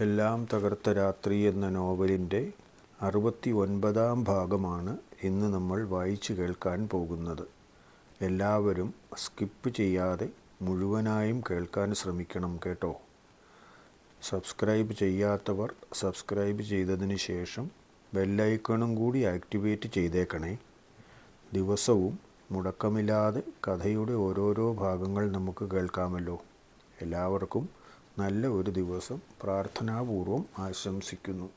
എല്ലാം തകർത്ത രാത്രി എന്ന നോവലിന്റെ അറുപത്തി ഒൻപതാം ഭാഗമാണ് ഇന്ന് നമ്മൾ വായിച്ചു കേൾക്കാൻ പോകുന്നത്. എല്ലാവരും സ്കിപ്പ് ചെയ്യാതെ മുഴുവനായും കേൾക്കാൻ ശ്രമിക്കണം കേട്ടോ. സബ്സ്ക്രൈബ് ചെയ്യാത്തവർ സബ്സ്ക്രൈബ് ചെയ്തതിന് ശേഷം ബെല്ലൈക്കണും കൂടി ആക്ടിവേറ്റ് ചെയ്തേക്കണേ. ദിവസവും മുടക്കമില്ലാതെ കഥയുടെ ഓരോരോ ഭാഗങ്ങൾ നമുക്ക് കേൾക്കാമല്ലോ. എല്ലാവർക്കും നല്ല ഒരു ദിവസം പ്രാർത്ഥനാപൂർവം ആശംസിക്കുന്നു.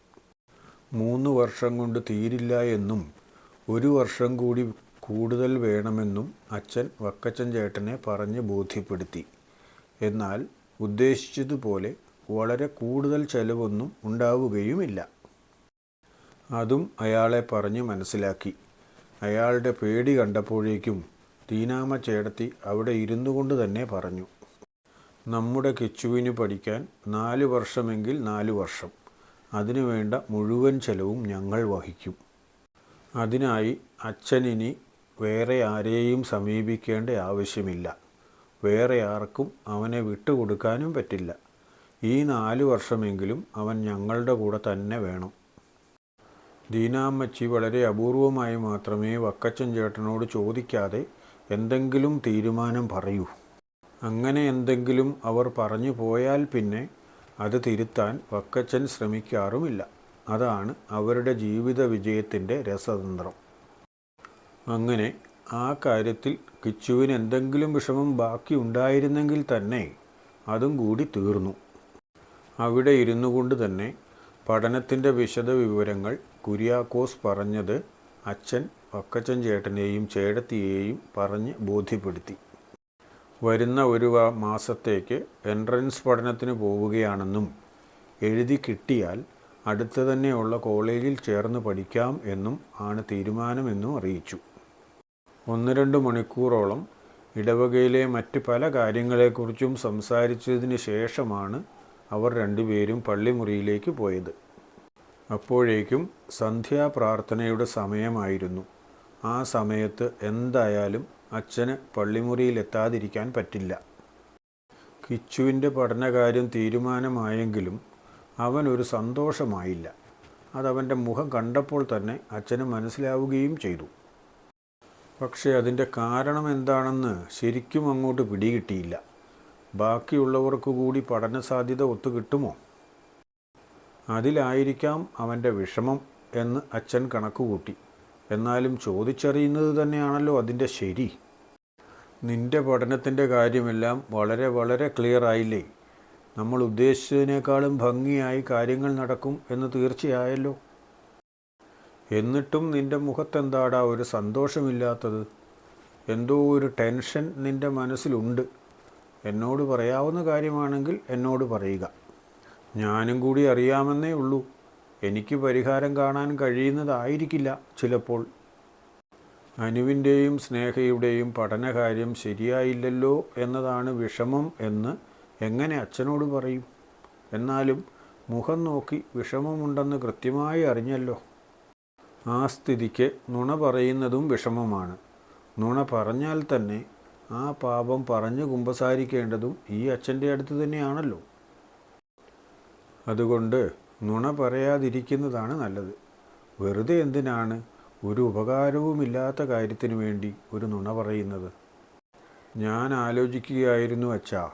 മൂന്ന് വർഷം കൊണ്ട് തീരില്ല എന്നും ഒരു വർഷം കൂടി കൂടുതൽ വേണമെന്നും അച്ഛൻ വക്കച്ചൻ ചേട്ടനെ പറഞ്ഞ് ബോധ്യപ്പെടുത്തി. എന്നാൽ ഉദ്ദേശിച്ചതുപോലെ വളരെ കൂടുതൽ ചെലവൊന്നും ഉണ്ടാവുകയുമില്ല. അതും അയാളെ പറഞ്ഞ് മനസ്സിലാക്കി. അയാളുടെ പേടി കണ്ടപ്പോഴേക്കും ദീനാമ ചേടത്തി അവിടെ ഇരുന്നു കൊണ്ട് തന്നെ പറഞ്ഞു. നമ്മുടെ കിച്ചുവിന് പഠിക്കാൻ നാല് വർഷമെങ്കിൽ നാല് വർഷം. അതിനു വേണ്ട മുഴുവൻ ചെലവും ഞങ്ങൾ വഹിക്കും. അതിനായി അച്ഛനിനി വേറെ ആരെയും സമീപിക്കേണ്ട ആവശ്യമില്ല. വേറെ ആർക്കും അവനെ വിട്ടുകൊടുക്കാനും പറ്റില്ല. ഈ നാല് വർഷമെങ്കിലും അവൻ ഞങ്ങളുടെ കൂടെ തന്നെ വേണം. ദീനാമ്മച്ചി വളരെ അപൂർവമായി മാത്രമേ വക്കച്ചൻ ചേട്ടനോട് ചോദിക്കാതെ എന്തെങ്കിലും തീരുമാനം പറയൂ. അങ്ങനെ എന്തെങ്കിലും അവർ പറഞ്ഞു പോയാൽ പിന്നെ അത് തിരുത്താൻ വക്കച്ചൻ ശ്രമിക്കാറുമില്ല. അതാണ് അവരുടെ ജീവിത വിജയത്തിന്റെ രസതന്ത്രം. അങ്ങനെ ആ കാര്യത്തിൽ കിച്ചുവിന് എന്തെങ്കിലും വിഷമം ബാക്കി ഉണ്ടായിരുന്നെങ്കിൽ തന്നെ അതും കൂടി തീർന്നു. അവിടെ ഇരുന്നു കൊണ്ട് തന്നെ പഠനത്തിന്റെ വിശദവിവരങ്ങൾ കുര്യാക്കോസ് പറഞ്ഞത് അച്ഛൻ വക്കച്ചൻ ചേട്ടനെയും ചേടത്തിയെയും പറഞ്ഞ് ബോധ്യപ്പെടുത്തി. വരുന്ന ഒരു മാസത്തേക്ക് എൻട്രൻസ് പഠനത്തിന് പോവുകയാണെന്നും എഴുതി കിട്ടിയാൽ അടുത്ത് തന്നെയുള്ള കോളേജിൽ ചേർന്ന് പഠിക്കാം എന്നും ആണ് തീരുമാനമെന്നും അറിയിച്ചു. ഒന്ന് രണ്ട് മണിക്കൂറോളം ഇടവകയിലെ മറ്റ് പല കാര്യങ്ങളെക്കുറിച്ചും സംസാരിച്ചതിന് ശേഷമാണ് അവർ രണ്ടുപേരും പള്ളിമുറിയിലേക്ക് പോയത്. അപ്പോഴേക്കും സന്ധ്യാപ്രാർത്ഥനയുടെ സമയമായിരുന്നു. ആ സമയത്ത് എന്തായാലും അച്ഛന് പള്ളിമുറിയിലെത്താതിരിക്കാൻ പറ്റില്ല. കിച്ചുവിന്റെ പഠനകാര്യം തീരുമാനമായെങ്കിലും അവനൊരു സന്തോഷമായില്ല. അതവന്റെ മുഖം കണ്ടപ്പോൾ തന്നെ അച്ഛന് മനസ്സിലാവുകയും ചെയ്തു. പക്ഷേ അതിന്റെ കാരണം എന്താണെന്ന് ശരിക്കും അങ്ങോട്ട് പിടികിട്ടിയില്ല. ബാക്കിയുള്ളവർക്ക് കൂടി പഠന സാധ്യത ഒത്തുകിട്ടുമോ? അതിലായിരിക്കാം അവന്റെ വിഷമം എന്ന് അച്ഛൻ കണക്കുകൂട്ടി. എന്നാലും ചോദിച്ചറിയുന്നത് തന്നെയാണല്ലോ അതിന്റെ ശരി. നിന്റെ പഠനത്തിന്റെ കാര്യമെല്ലാം വളരെ വളരെ ക്ലിയർ ആയില്ലേ? നമ്മൾ ഉദ്ദേശിച്ചതിനേക്കാളും ഭംഗിയായി കാര്യങ്ങൾ നടക്കും എന്ന് തീർച്ചയായല്ലോ. എന്നിട്ടും നിന്റെ മുഖത്തെന്താടാ ഒരു സന്തോഷമില്ലാത്തത്? എന്തോ ഒരു ടെൻഷൻ നിന്റെ മനസ്സിലുണ്ട്. എന്നോട് പറയാവുന്ന കാര്യമാണെങ്കിൽ എന്നോട് പറയുക. ഞാനും കൂടി അറിയാമെന്നേ ഉള്ളൂ. എനിക്ക് പരിഹാരം കാണാൻ കഴിയുന്നതായിരിക്കില്ല ചിലപ്പോൾ. അനുവിന്റെയും സ്നേഹയുടെയും പഠനകാര്യം ശരിയായില്ലല്ലോ എന്നതാണ് വിഷമം എന്ന് എങ്ങനെ അച്ഛനോട് പറയും? എന്നാലും മുഖം നോക്കി വിഷമമുണ്ടെന്ന് കൃത്യമായി അറിഞ്ഞല്ലോ. ആ സ്ഥിതിക്ക് നുണ പറയുന്നതും വിഷമമാണ്. നുണ പറഞ്ഞാൽ തന്നെ ആ പാപം പറഞ്ഞു കുമ്പസാരിക്കേണ്ടതും ഈ അച്ഛന്റെ അടുത്ത് തന്നെയാണല്ലോ. അതുകൊണ്ട് നുണ പറയാതിരിക്കുന്നതാണ് നല്ലത്. വെറുതെ എന്തിനാണ് ഒരു ഉപകാരവുമില്ലാത്ത കാര്യത്തിന് വേണ്ടി ഒരു നുണ പറയുന്നത്? ഞാൻ ആലോചിക്കുകയായിരുന്നു അച്ഛാ.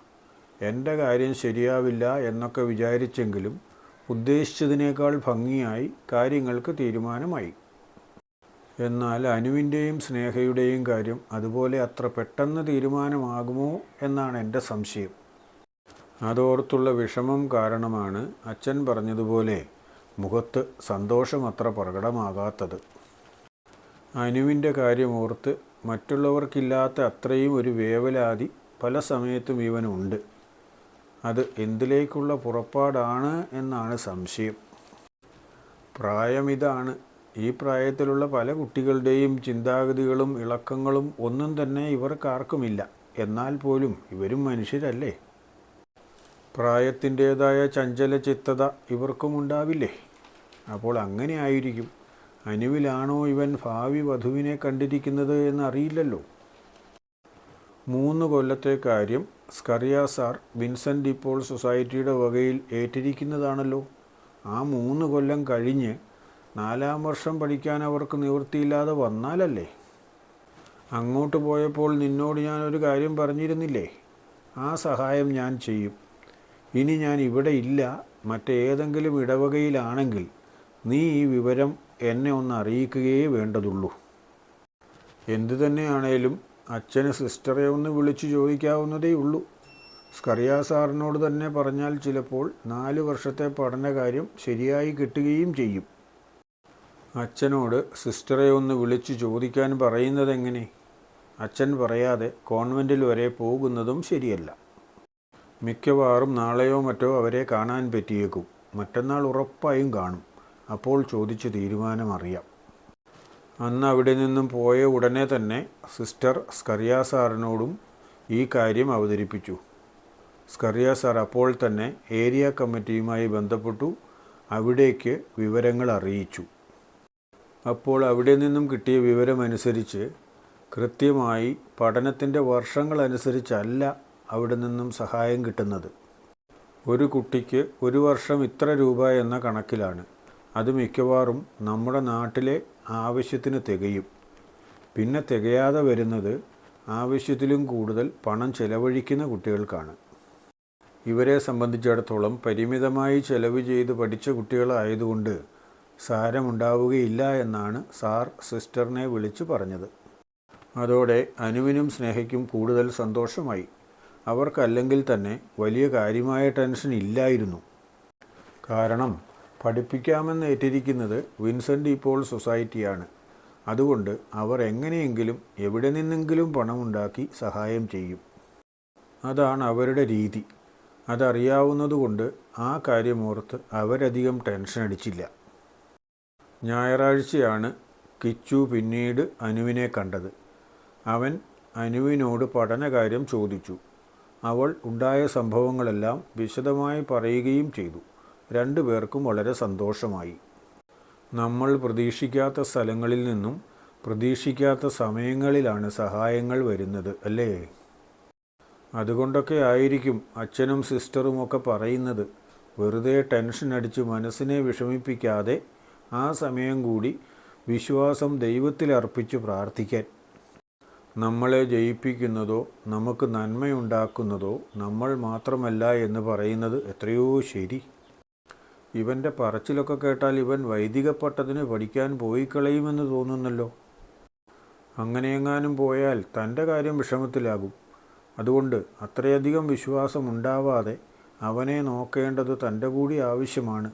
എന്റെ കാര്യം ശരിയാവില്ല എന്നൊക്കെ വിചാരിച്ചെങ്കിലും ഉദ്ദേശിച്ചതിനേക്കാൾ ഭംഗിയായി കാര്യങ്ങൾക്ക് തീരുമാനമായി. എന്നാൽ അനുവിന്റെയും സ്നേഹയുടെയും കാര്യം അതുപോലെ അത്ര പെട്ടെന്ന് തീരുമാനമാകുമോ എന്നാണ് എന്റെ സംശയം. അതോർത്തുള്ള വിഷമം കാരണമാണ് അച്ഛൻ പറഞ്ഞതുപോലെ മുഖത്ത് സന്തോഷം അത്ര പ്രകടമാകാത്തത്. അനുവിന്റെ കാര്യമോർത്ത് മറ്റുള്ളവർക്കില്ലാത്ത അത്രയും ഒരു വേവലാതി പല സമയത്തും ഇവനുണ്ട്. അത് എന്തിലേക്കുള്ള പുറപ്പാടാണ് എന്നാണ് സംശയം. പ്രായമിതാണ്. ഈ പ്രായത്തിലുള്ള പല കുട്ടികളുടെയും ചിന്താഗതികളും ഇളക്കങ്ങളും ഒന്നും തന്നെ ഇവർക്കാർക്കുമില്ല. എന്നാൽ പോലും ഇവരും മനുഷ്യരല്ലേ? പ്രായത്തിന്റേതായ ചഞ്ചല ചിത്തത ഇവർക്കും ഉണ്ടാവില്ലേ അപ്പോൾ അങ്ങനെ ആയിരിക്കും. അനുവിലാണോ ഇവൻ ഭാവി വധുവിനെ കണ്ടിരിക്കുന്നത് എന്നറിയില്ലല്ലോ. മൂന്ന് കൊല്ലത്തെ കാര്യം സ്കറിയ സാർ വിൻസെന്റ് ഇപ്പോൾ സൊസൈറ്റിയുടെ വകയിൽ ഏറ്റിരിക്കുന്നതാണല്ലോ. ആ മൂന്ന് കൊല്ലം കഴിഞ്ഞ് നാലാം വർഷം പഠിക്കാൻ അവർക്ക് നിവൃത്തിയില്ലാതെ വന്നാലല്ലേ? അങ്ങോട്ട് പോയപ്പോൾ നിന്നോട് ഞാനൊരു കാര്യം പറഞ്ഞിരുന്നില്ലേ? ആ സഹായം ഞാൻ ചെയ്യും. ഇനി ഞാൻ ഇവിടെ ഇല്ല മറ്റേതെങ്കിലും ഇടവകയിലാണെങ്കിൽ നീ ഈ വിവരം എന്നെ ഒന്ന് അറിയിക്കുകയേ വേണ്ടതുള്ളൂ. എന്തു തന്നെയാണേലും അച്ഛന് സിസ്റ്ററെ ഒന്ന് വിളിച്ചു ചോദിക്കാവുന്നതേ ഉള്ളൂ. സ്കറിയ സാറിനോട് തന്നെ പറഞ്ഞാൽ ചിലപ്പോൾ നാല് വർഷത്തെ പഠനകാര്യം ശരിയായി കിട്ടുകയും ചെയ്യും. അച്ഛനോട് സിസ്റ്ററെ ഒന്ന് വിളിച്ചു ചോദിക്കാൻ പറയുന്നതെങ്ങനെ? അച്ഛൻ പറയാതെ കോൺവെന്റിൽ വരെ പോകുന്നതും ശരിയല്ല. മിക്കവാറും നാളെയോ മറ്റോ അവരെ കാണാൻ പറ്റിയേക്കും. മറ്റന്നാൾ ഉറപ്പായും കാണും. അപ്പോൾ ചോദിച്ച് തീരുമാനമറിയാം. അന്ന് അവിടെ നിന്നും പോയ ഉടനെ തന്നെ സിസ്റ്റർ സ്കറിയ സാറിനോടും ഈ കാര്യം അവതരിപ്പിച്ചു. സ്കറിയ സാർ അപ്പോൾ തന്നെ ഏരിയ കമ്മിറ്റിയുമായി ബന്ധപ്പെട്ടു അവിടേക്ക് വിവരങ്ങൾ അറിയിച്ചു. അപ്പോൾ അവിടെ നിന്നും കിട്ടിയ വിവരമനുസരിച്ച് കൃത്യമായി പഠനത്തിന്റെ വർഷങ്ങളനുസരിച്ചല്ല അവിടെ നിന്നും സഹായം കിട്ടുന്നത്. ഒരു കുട്ടിക്ക് ഒരു വർഷം ഇത്ര രൂപ എന്ന കണക്കിലാണ്. അത് മിക്കവാറും നമ്മുടെ നാട്ടിലെ ആവശ്യത്തിന് തികയും. പിന്നെ തികയാതെ വരുന്നത് ആവശ്യത്തിലും കൂടുതൽ പണം ചെലവഴിക്കുന്ന കുട്ടികൾക്കാണ്. ഇവരെ സംബന്ധിച്ചിടത്തോളം പരിമിതമായി ചെലവ് ചെയ്ത് പഠിച്ച കുട്ടികളായതുകൊണ്ട് സാരമുണ്ടാവുകയില്ല എന്നാണ് സാർ സിസ്റ്ററിനെ വിളിച്ചു പറഞ്ഞത്. അതോടെ അനുവിനും സ്നേഹയ്ക്കും കൂടുതൽ സന്തോഷമായി. അവർക്കല്ലെങ്കിൽ തന്നെ വലിയ കാര്യമായ ടെൻഷൻ ഇല്ലായിരുന്നു. കാരണം പഠിപ്പിക്കാമെന്ന് ഏറ്റിരിക്കുന്നത് വിൻസെന്റ് ഇപ്പോൾ സൊസൈറ്റിയാണ്. അതുകൊണ്ട് അവർ എങ്ങനെയെങ്കിലും എവിടെ നിന്നെങ്കിലും പണമുണ്ടാക്കി സഹായം ചെയ്യും. അതാണ് അവരുടെ രീതി. അതറിയാവുന്നതുകൊണ്ട് ആ കാര്യമോർത്ത് അവരധികം ടെൻഷൻ അടിച്ചില്ല. ഞായറാഴ്ചയാണ് കിച്ചു പിന്നീട് അനുവിനെ കണ്ടത്. അവൻ അനുവിനോട് പഠനകാര്യം ചോദിച്ചു. അവൾ ഉണ്ടായ സംഭവങ്ങളെല്ലാം വിശദമായി പറയുകയും ചെയ്തു. രണ്ടു പേർക്കും വളരെ സന്തോഷമായി. നമ്മൾ പ്രതീക്ഷിക്കാത്ത സ്ഥലങ്ങളിൽ നിന്നും പ്രതീക്ഷിക്കാത്ത സമയങ്ങളിലാണ് സഹായങ്ങൾ വരുന്നത് അല്ലേ? അതുകൊണ്ടൊക്കെ ആയിരിക്കും അച്ഛനും സിസ്റ്ററും ഒക്കെ പറയുന്നത്. വെറുതെ ടെൻഷൻ അടിച്ച് മനസ്സിനെ വിഷമിപ്പിക്കാതെ ആ സമയം കൂടി വിശ്വാസം ദൈവത്തിൽ അർപ്പിച്ച് പ്രാർത്ഥിക്കാൻ. നമ്മളെ ജയിപ്പിക്കുന്നതോ നമുക്ക് നന്മയുണ്ടാക്കുന്നതോ നമ്മൾ മാത്രമല്ല എന്ന് പറയുന്നത് എത്രയോ ശരി. ഇവന്റെ പറച്ചിലൊക്കെ കേട്ടാൽ ഇവൻ വൈദിക പട്ടത്തിന് പഠിക്കാൻ പോയി കളയുമെന്ന് തോന്നുന്നല്ലോ. അങ്ങനെയെങ്ങാനും പോയാൽ തന്റെ കാര്യം വിഷമത്തിലാകും. അതുകൊണ്ട് അത്രയധികം വിശ്വാസമുണ്ടാവാതെ അവനെ നോക്കേണ്ടത് തന്റെ കൂടി ആവശ്യമാണ്.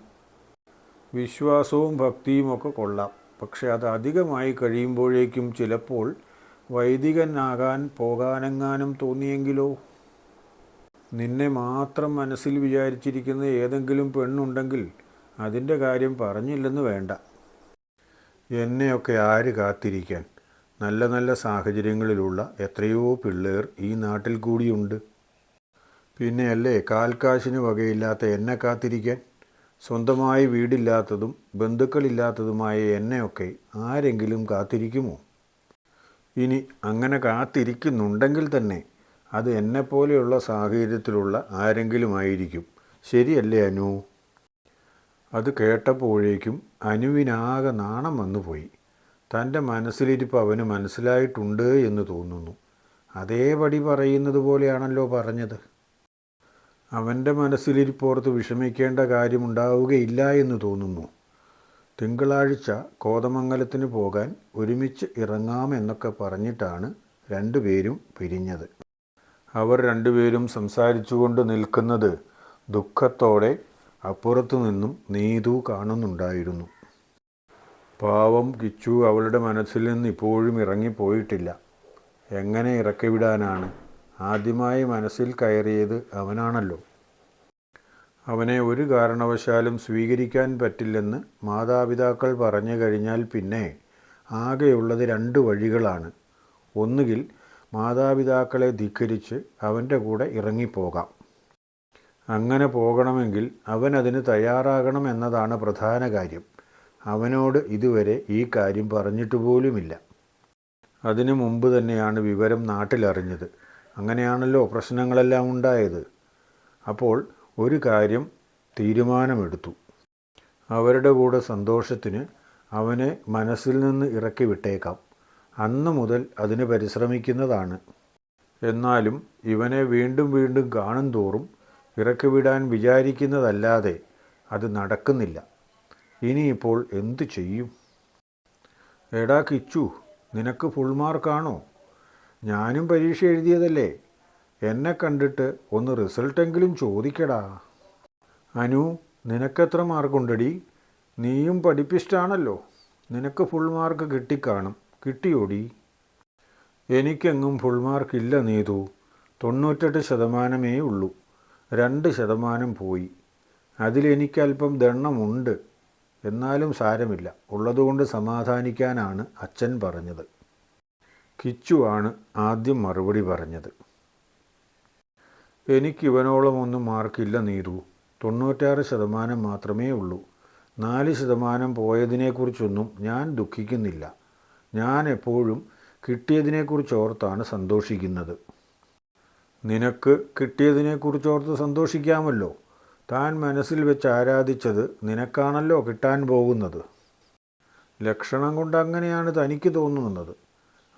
വിശ്വാസവും ഭക്തിയും ഒക്കെ കൊള്ളാം. പക്ഷെ അത് അധികമായി കഴിയുമ്പോഴേക്കും ചിലപ്പോൾ വൈദികനാകാൻ പോകാനെങ്ങാനും തോന്നിയെങ്കിലോ? നിന്നെ മാത്രം മനസ്സിൽ വിചാരിച്ചിരിക്കുന്ന ഏതെങ്കിലും പെണ്ണുണ്ടെങ്കിൽ അതിന്റെ കാര്യം പറഞ്ഞില്ലെന്ന് വേണ്ട. എന്നെയൊക്കെ ആര് കാത്തിരിക്കാൻ? നല്ല നല്ല സാഹചര്യങ്ങളിലുള്ള എത്രയോ പിള്ളേർ ഈ നാട്ടിൽ കൂടിയുണ്ട്. പിന്നെയല്ലേ കാൽക്കാശിന് വകയില്ലാത്ത എന്നെ കാത്തിരിക്കാൻ? സ്വന്തമായി വീടില്ലാത്തതും ബന്ധുക്കളില്ലാത്തതുമായ എന്നെയൊക്കെ ആരെങ്കിലും കാത്തിരിക്കുമോ? ഇനി അങ്ങനെ കാത്തിരിക്കുന്നുണ്ടെങ്കിൽ തന്നെ അത് എന്നെപ്പോലെയുള്ള സാഹചര്യത്തിലുള്ള ആരെങ്കിലും ആയിരിക്കും. ശരിയല്ലേ അനു? അത് കേട്ടപ്പോഴേക്കും അനുവിനാകെ നാണം വന്നുപോയി തന്റെ മനസ്സിലിരിപ്പ് അവന് മനസ്സിലായിട്ടുണ്ട് എന്ന് തോന്നുന്നു. അതേപടി പറയുന്നത് പോലെയാണല്ലോ പറഞ്ഞത്. അവന്റെ മനസ്സിലിരിപ്പോർത്ത് വിഷമിക്കേണ്ട കാര്യമുണ്ടാവുകയില്ല എന്ന് തോന്നുന്നു. തിങ്കളാഴ്ച കോതമംഗലത്തിന് പോകാൻ ഒരുമിച്ച് ഇറങ്ങാമെന്നൊക്കെ പറഞ്ഞിട്ടാണ് രണ്ടുപേരും പിരിഞ്ഞത്. അവർ രണ്ടുപേരും സംസാരിച്ചുകൊണ്ട് നിൽക്കുന്നത് ദുഃഖത്തോടെ അപ്പുറത്തു നിന്നും നീതു കാണുന്നുണ്ടായിരുന്നു. പാവം കിച്ചു അവളുടെ മനസ്സിൽ നിന്ന് ഇപ്പോഴും ഇറങ്ങിപ്പോയിട്ടില്ല. എങ്ങനെ ഇറക്കിവിടാനാണ്? ആദ്യമായി മനസ്സിൽ കയറിയത് അവനാണല്ലോ. അവനെ ഒരു കാരണവശാലും സ്വീകരിക്കാൻ പറ്റില്ലെന്ന് മാതാപിതാക്കൾ പറഞ്ഞു കഴിഞ്ഞാൽ പിന്നെ ആകെയുള്ളത് രണ്ട് വഴികളാണ്. ഒന്നുകിൽ മാതാപിതാക്കളെ ധിക്കരിച്ച് അവന്റെ കൂടെ ഇറങ്ങിപ്പോകാം. അങ്ങനെ പോകണമെങ്കിൽ അവൻ അതിന് തയ്യാറാകണം എന്നതാണ് പ്രധാന കാര്യം. അവനോട് ഇതുവരെ ഈ കാര്യം പറഞ്ഞിട്ട് പോലുമില്ല. അതിനു മുമ്പ് തന്നെയാണ് വിവരം നാട്ടിലറിഞ്ഞത്. അങ്ങനെയാണല്ലോ പ്രശ്നങ്ങളെല്ലാം ഉണ്ടായത്. അപ്പോൾ ഒരു കാര്യം തീരുമാനമെടുത്തു. അവരുടെ കൂടെ സന്തോഷത്തിന് അവനെ മനസ്സിൽ നിന്ന് ഇറക്കി വിട്ടേക്കാം. അന്ന് മുതൽ അതിന് പരിശ്രമിക്കുന്നതാണ്. എന്നാലും ഇവനെ വീണ്ടും വീണ്ടും കാണും തോറും ഇറക്കി വിടാൻ വിചാരിക്കുന്നതല്ലാതെ അത് നടക്കുന്നില്ല. ഇനിയിപ്പോൾ എന്തു ചെയ്യും? എടാ കിച്ചു നിനക്ക് ഫുൾ മാർക്കാണോ ഞാനും പരീക്ഷ എഴുതിയതല്ലേ? എന്നെ കണ്ടിട്ട് ഒന്ന് റിസൾട്ടെങ്കിലും ചോദിക്കടാ. അനു നിനക്കെത്ര മാർക്കുണ്ടടി? നീയും പഠിപ്പിസ്റ്റാണല്ലോ നിനക്ക് ഫുൾ മാർക്ക് കിട്ടിക്കാണും. കിട്ടിയോടി? എനിക്കെങ്ങും ഫുൾ മാർക്കില്ല നീതു. തൊണ്ണൂറ്റെട്ട് ശതമാനമേ ഉള്ളൂ. രണ്ട് ശതമാനം പോയി. അതിലെനിക്കല്പം ദണ്ണമുണ്ട് എന്നാലും സാരമില്ല. ഉള്ളതുകൊണ്ട് സമാധാനിക്കാനാണ് അച്ഛൻ പറഞ്ഞത്. കിച്ചുവാണ് ആദ്യം മറുപടി പറഞ്ഞത്. എനിക്കിവനോളം ഒന്നും മാർക്കില്ല നീതു. തൊണ്ണൂറ്റാറ് ശതമാനം മാത്രമേ ഉള്ളൂ. നാല് ശതമാനം പോയതിനെക്കുറിച്ചൊന്നും ഞാൻ ദുഃഖിക്കുന്നില്ല. ഞാൻ എപ്പോഴും കിട്ടിയതിനെക്കുറിച്ച് ഓർത്താണ് സന്തോഷിക്കുന്നത്. നിനക്ക് കിട്ടിയതിനെക്കുറിച്ചോർത്ത് സന്തോഷിക്കാമല്ലോ. താൻ മനസ്സിൽ വെച്ച് ആരാധിച്ചത് നിനക്കാണല്ലോ കിട്ടാൻ പോകുന്നത്. ലക്ഷണം കൊണ്ട് അങ്ങനെയാണ് തനിക്ക് തോന്നുന്നത്.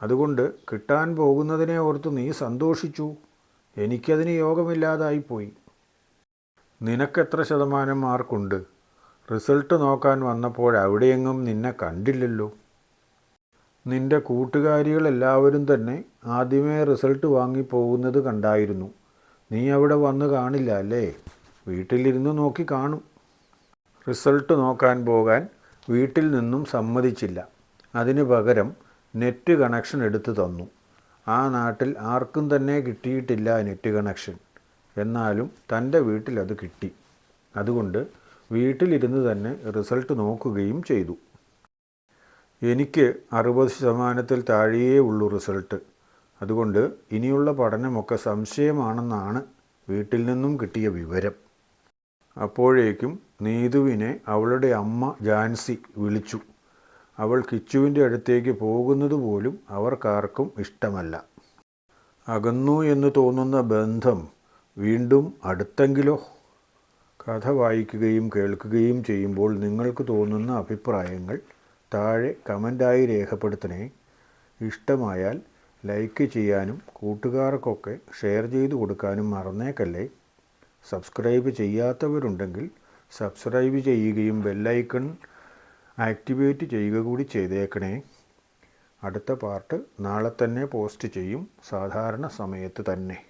അതുകൊണ്ട് കിട്ടാൻ പോകുന്നതിനെ ഓർത്ത് നീ സന്തോഷിച്ചു. എനിക്കതിന് യോഗമില്ലാതായിപ്പോയി നിനക്കെത്ര ശതമാനം മാർക്കുണ്ട്? റിസൾട്ട് നോക്കാൻ വന്നപ്പോൾ അവിടെയെങ്ങും നിന്നെ കണ്ടില്ലല്ലോ. നിന്റെ കൂട്ടുകാരികളെല്ലാവരും തന്നെ ആദ്യമേ റിസൾട്ട് വാങ്ങിപ്പോകുന്നത് കണ്ടായിരുന്നു. നീ അവിടെ വന്ന് കാണില്ല അല്ലേ? വീട്ടിലിരുന്ന് നോക്കി കാണും. റിസൾട്ട് നോക്കാൻ പോകാൻ വീട്ടിൽ നിന്നും സമ്മതിച്ചില്ല. അതിന് പകരം നെറ്റ് കണക്ഷൻ എടുത്തു തന്നു. ആ നാട്ടിൽ ആർക്കും തന്നെ കിട്ടിയിട്ടില്ല നെറ്റ് കണക്ഷൻ. എന്നാലും തന്റെ വീട്ടിൽ അത് കിട്ടി. അതുകൊണ്ട് വീട്ടിലിരുന്ന് തന്നെ റിസൾട്ട് നോക്കുകയും ചെയ്തു. എനിക്ക് അറുപത് ശതമാനത്തിൽ താഴെയേ ഉള്ളൂ റിസൾട്ട്. അതുകൊണ്ട് ഇനിയുള്ള പഠനമൊക്കെ സംശയമാണെന്നാണ് വീട്ടിൽ നിന്നും കിട്ടിയ വിവരം. അപ്പോഴേക്കും നീതുവിനെ അവളുടെ അമ്മ ജാൻസി വിളിച്ചു. അവൾ കിച്ചുവിന്റെ അടുത്തേക്ക് പോകുന്നതുപോലും അവർക്കാർക്കും ഇഷ്ടമല്ല. അകന്നു എന്ന് തോന്നുന്ന ബന്ധം വീണ്ടും അടുത്തെങ്കിലോ? കഥ വായിക്കുകയും കേൾക്കുകയും ചെയ്യുമ്പോൾ നിങ്ങൾക്ക് തോന്നുന്ന അഭിപ്രായങ്ങൾ താഴെ കമന്റായി രേഖപ്പെടുത്തണേ. ഇഷ്ടമായാൽ ലൈക്ക് ചെയ്യാനും കൂട്ടുകാർക്കൊക്കെ ഷെയർ ചെയ്തു കൊടുക്കാനും മറന്നേക്കല്ലേ. സബ്സ്ക്രൈബ് ചെയ്യാത്തവരുണ്ടെങ്കിൽ സബ്സ്ക്രൈബ് ചെയ്യുകയും ബെല്ലൈക്കൺ ആക്ടിവേറ്റ് ചെയ്യുക കൂടി ചെയ്തേക്കണേ. അടുത്ത പാർട്ട് നാളെ തന്നെ പോസ്റ്റ് ചെയ്യും. സാധാരണ സമയത്ത് തന്നെ.